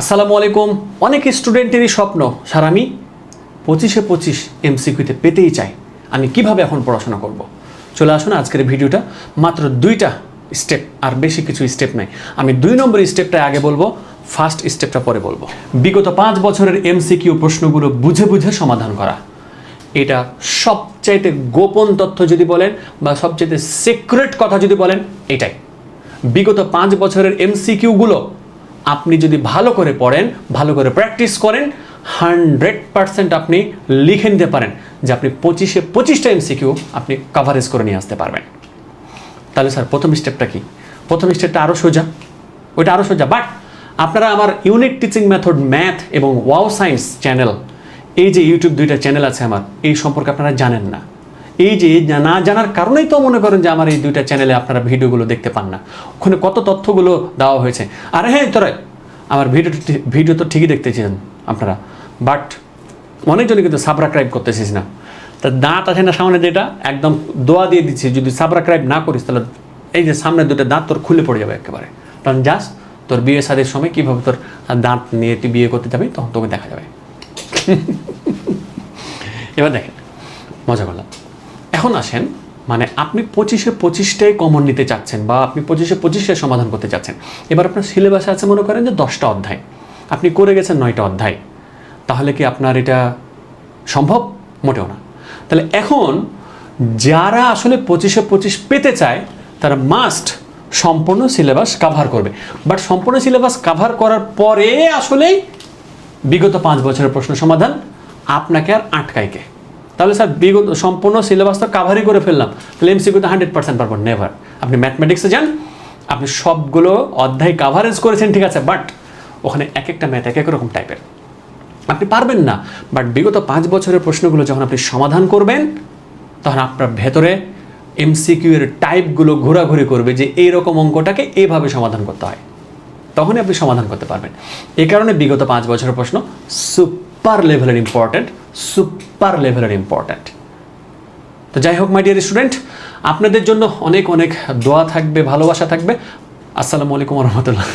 আসসালামু আলাইকুম। অনেক স্টুডেন্টেরই স্বপ্ন, স্যার আমি পঁচিশে পঁচিশ এমসিকিউতে পেতেই চাই। আমি কীভাবে এখন পড়াশোনা করব? চলে আসুন আজকের ভিডিওটা। মাত্র দুইটা স্টেপ, আর বেশি কিছু স্টেপ নাই। আমি দুই নম্বর স্টেপটা আগে বলব, ফার্স্ট স্টেপটা পরে বলব। বিগত পাঁচ বছরের এমসিকিউ প্রশ্নগুলো বুঝে বুঝে সমাধান করা। এটা সবচাইতে গোপন তথ্য যদি বলেন, বা সবচাইতে সিক্রেট কথা যদি বলেন, এটাই। বিগত পাঁচ বছরের এমসিকিউগুলো আপনি যদি ভালো করে পড়েন, ভালো করে প্র্যাকটিস করেন হান্ড্রেড পার্সেন্ট আপনি লিখে নিতে পারেন যে আপনি পঁচিশে, পঁচিশটা এমসিকিউ আপনি কাভারেজ করে নিয়ে আসতে পারবেন। তাহলে স্যার, প্রথম স্টেপটা কি? প্রথম স্টেপটা আরও সোজা। ওইটা আরও সোজা বাট আপনারা আমার ইউনিক টিচিং মেথড ম্যাথ এবং ওয়াও সায়েন্স চ্যানেল এই যে ইউটিউব দুইটা চ্যানেল আছে আমার, এই সম্পর্কে আপনারা জানেন না। এই যে না জানার কারণেই তো মনে করেন যে আমার এই দুইটা চ্যানেলে আপনারা ভিডিওগুলো দেখতে পান না। ওখানে কত তথ্যগুলো দেওয়া হয়েছে। আর হ্যাঁ তোরা আমার ভিডিও ভিডিও তো ঠিকই দেখতেছেন আপনারা। বাট অনেকজনই কিন্তু সাবস্ক্রাইব করতেছিস না। তা দাঁত আছে না সামনে যেটা, একদম দোয়া দিয়ে দিচ্ছি, যদি সাবস্ক্রাইব না করিস, তাহলে এই যে সামনে দুটো দাঁত তোর খুলে পড়ে যাবে একেবারে। কারণ যাস তোর বিয়ে সাদের সময় কীভাবে তোর দাঁত নিয়ে তুই বিয়ে করতে যাবি, তখন তোকে দেখা যাবে। এবার দেখেন, মজা করলাম। এখন আসেন মানে আপনি পঁচিশে পঁচিশটাই কমন নিতে চাচ্ছেন বা আপনি পঁচিশে পঁচিশটাই সমাধান করতে চাচ্ছেন। এবার আপনার সিলেবাসে আছে মনে করেন যে দশটা অধ্যায়। আপনি করে গেছেন নয়টা অধ্যায়। তাহলে কি আপনার এটা সম্ভব? মোটেও না। তাহলে এখন যারা আসলে পঁচিশে পঁচিশ পেতে চায়, তারা মাস্ট সম্পূর্ণ সিলেবাস কাভার করবে। বাট সম্পূর্ণ সিলেবাস কাভার করার পরে আসলেই বিগত পাঁচ বছরের প্রশ্ন সমাধান। আপনাকে আর আটকায় কে? তাহলে স্যার, বিগত সম্পূর্ণ সিলেবাস তো কাভারই করে ফেললাম। তাহলে এমসিকিউতে হান্ড্রেড পার্সেন্ট পারব নেভার আপনি ম্যাথমেটিক্সে যান, আপনি সবগুলো অধ্যায় কাভারেজ করেছেন, ঠিক আছে বাট ওখানে এক একটা ম্যাথ এক এক রকম টাইপের আপনি পারবেন না বাট বিগত পাঁচ বছরের প্রশ্নগুলো যখন আপনি সমাধান করবেন, তখন আপনার ভেতরে এমসিকিউ এর টাইপগুলো ঘোরাঘুরি করবে যে এইরকম অঙ্কটাকে এইভাবে সমাধান করতে হয়। তখনই আপনি সমাধান করতে পারবেন। এই কারণে বিগত পাঁচ বছরের প্রশ্ন সুপার লেভেলের ইম্পর্ট্যান্ট সুপার লেভেলের ইম্পর্ট্যান্ট তো যাই হোক মাই ডিয়ার স্টুডেন্ট আপনাদের জন্য অনেক অনেক দোয়া থাকবে, ভালোবাসা থাকবে। আসসালামু আলাইকুম রহমতুল্লাহ।